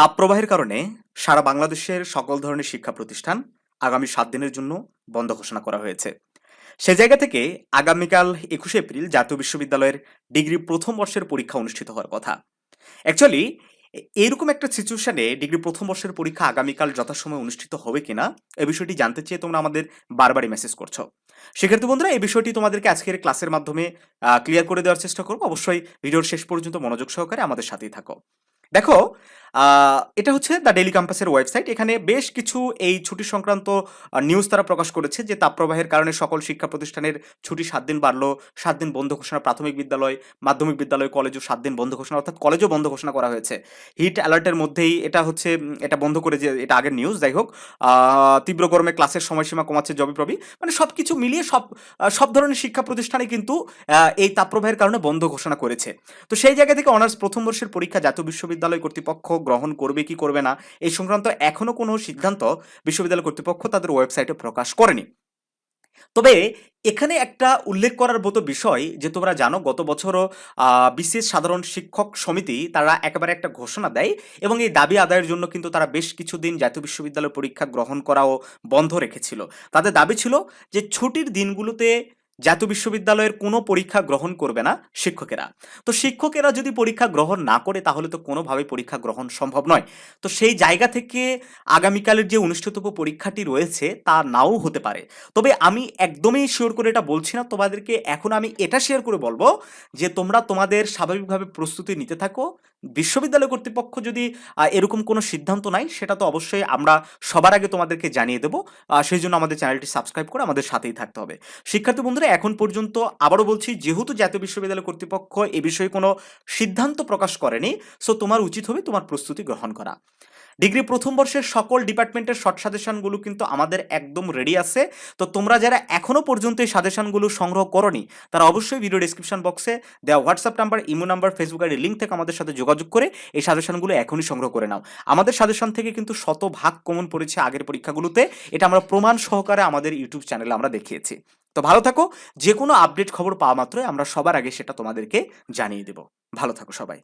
তাপপ্রবাহের কারণে সারা বাংলাদেশের সকল ধরনের শিক্ষা প্রতিষ্ঠান আগামী সাত দিনের জন্য বন্ধ ঘোষণা করা হয়েছে। সে জায়গা থেকে আগামীকাল একুশে এপ্রিল জাতীয় বিশ্ববিদ্যালয়ের ডিগ্রি প্রথম বর্ষের পরীক্ষা অনুষ্ঠিত হওয়ার কথা। অ্যাকচুয়ালি এরকম একটা সিচুয়েশনে ডিগ্রি প্রথম বর্ষের পরীক্ষা আগামীকাল যথাসময়ে অনুষ্ঠিত হবে কিনা, এ বিষয়টি জানতে চেয়ে তোমরা আমাদের বারবারই মেসেজ করছ। সেক্ষেত্রে বন্ধুরা এই বিষয়টি তোমাদেরকে আজকের ক্লাসের মাধ্যমে ক্লিয়ার করে দেওয়ার চেষ্টা করব। অবশ্যই ভিডিওর শেষ পর্যন্ত মনোযোগ সহকারে আমাদের সাথেই থাকো। দেখো এটা হচ্ছে দ্য ডেলি ক্যাম্পাসের ওয়েবসাইট এখানে বেশ কিছু এই ছুটি সংক্রান্ত নিউজ তারা প্রকাশ করেছে যে তাপপ্রবাহের কারণে সকল শিক্ষা প্রতিষ্ঠানের ছুটি সাত দিন বাড়লো, সাত দিন বন্ধ ঘোষণা প্রাথমিক বিদ্যালয়, মাধ্যমিক বিদ্যালয় কলেজও সাত দিন বন্ধ ঘোষণা, অর্থাৎ কলেজও বন্ধ ঘোষণা করা হয়েছে। হিট অ্যালার্টের মধ্যেই এটা হচ্ছে, এটা বন্ধ করে যে, এটা আগের নিউজ যাই হোক তীব্র গরমে ক্লাসের সময়সীমা কমাচ্ছে জবি প্রবি। মানে সব কিছু মিলিয়ে সব সব ধরনের শিক্ষা প্রতিষ্ঠানে কিন্তু এই তাপপ্রবাহের কারণে বন্ধ ঘোষণা করেছে। তো সেই জায়গা থেকে অনার্স প্রথম বর্ষের পরীক্ষা জাতীয় বিশ্ববিদ্যালয় কর্তৃপক্ষ গ্রহণ করবে কি করবে না, এই সংক্রান্ত এখনও কোনো সিদ্ধান্ত বিশ্ববিদ্যালয় কর্তৃপক্ষ তাদের ওয়েবসাইটে প্রকাশ করেনি। তবে এখানে একটা উল্লেখ করার মতো বিষয় যে তোমরা জানো, গত বছরও বিশেষ সাধারণ শিক্ষক সমিতি তারা একেবারে একটা ঘোষণা দেয় এবং এই দাবি আদায়ের জন্য কিন্তু তারা বেশ কিছুদিন জাতীয় বিশ্ববিদ্যালয় পরীক্ষা গ্রহণ করাও বন্ধ রেখেছিল। তাদের দাবি ছিল যে ছুটির দিনগুলোতে জাতীয় বিশ্ববিদ্যালয়ের কোনো পরীক্ষা গ্রহণ করবে না শিক্ষকেরা। তো শিক্ষকেরা যদি পরীক্ষা গ্রহণ না করে, তাহলে তো কোনোভাবেই পরীক্ষা গ্রহণ সম্ভব নয়। তো সেই জায়গা থেকে আগামীকালের যে অনুষ্ঠিতব্য পরীক্ষাটি রয়েছে, তা নাও হতে পারে। তবে আমি একদমই শিওর করে এটা বলছি না। তোমাদেরকে এখন আমি এটা শেয়ার করে বলব যে তোমরা তোমাদের স্বাভাবিকভাবে প্রস্তুতি নিতে থাকো। বিশ্ববিদ্যালয় কর্তৃপক্ষ যদি এরকম কোনো সিদ্ধান্ত নাই সেটা তো অবশ্যই আমরা সবার আগে তোমাদেরকে জানিয়ে দেবো। সেই জন্য আমাদের চ্যানেলটি সাবস্ক্রাইব করে আমাদের সাথেই থাকতে হবে। শিক্ষার্থী বন্ধুরা এখন পর্যন্ত আবারও বলছি, যেহেতু জাতীয় বিশ্ববিদ্যালয় কর্তৃপক্ষ এ বিষয়ে কোনো সিদ্ধান্ত প্রকাশ করেনি, সো তোমার উচিত হবে তোমার প্রস্তুতি গ্রহণ করা। ডিগ্রি প্রথম বর্ষের সকল ডিপার্টমেন্টের শর্ট সাজেশনগুলো কিন্তু আমাদের একদম রেডি আছে। তো তোমরা যারা এখনও পর্যন্ত এই সাজেশনগুলো সংগ্রহ করনি, তারা অবশ্যই ভিডিও ডিসক্রিপশন বক্সে দেওয়া WhatsApp number imo number Facebook ID link থেকে আমাদের সাথে যোগাযোগ করে এই সাজেশনগুলো এখনই সংগ্রহ করে নাও। আমাদের সাজেশন থেকে কিন্তু শতভাগ কমন পড়েছে আগের পরীক্ষাগুলোতে। এটা আমরা প্রমাণ সহকারে আমাদের ইউটিউব চ্যানেলে আমরা দেখিয়েছি। তো ভালো থাকো। যে কোনো আপডেট খবর পাওয়া মাত্রই আমরা সবার আগে সেটা তোমাদেরকে জানিয়ে দেব। ভালো থাকো সবাই।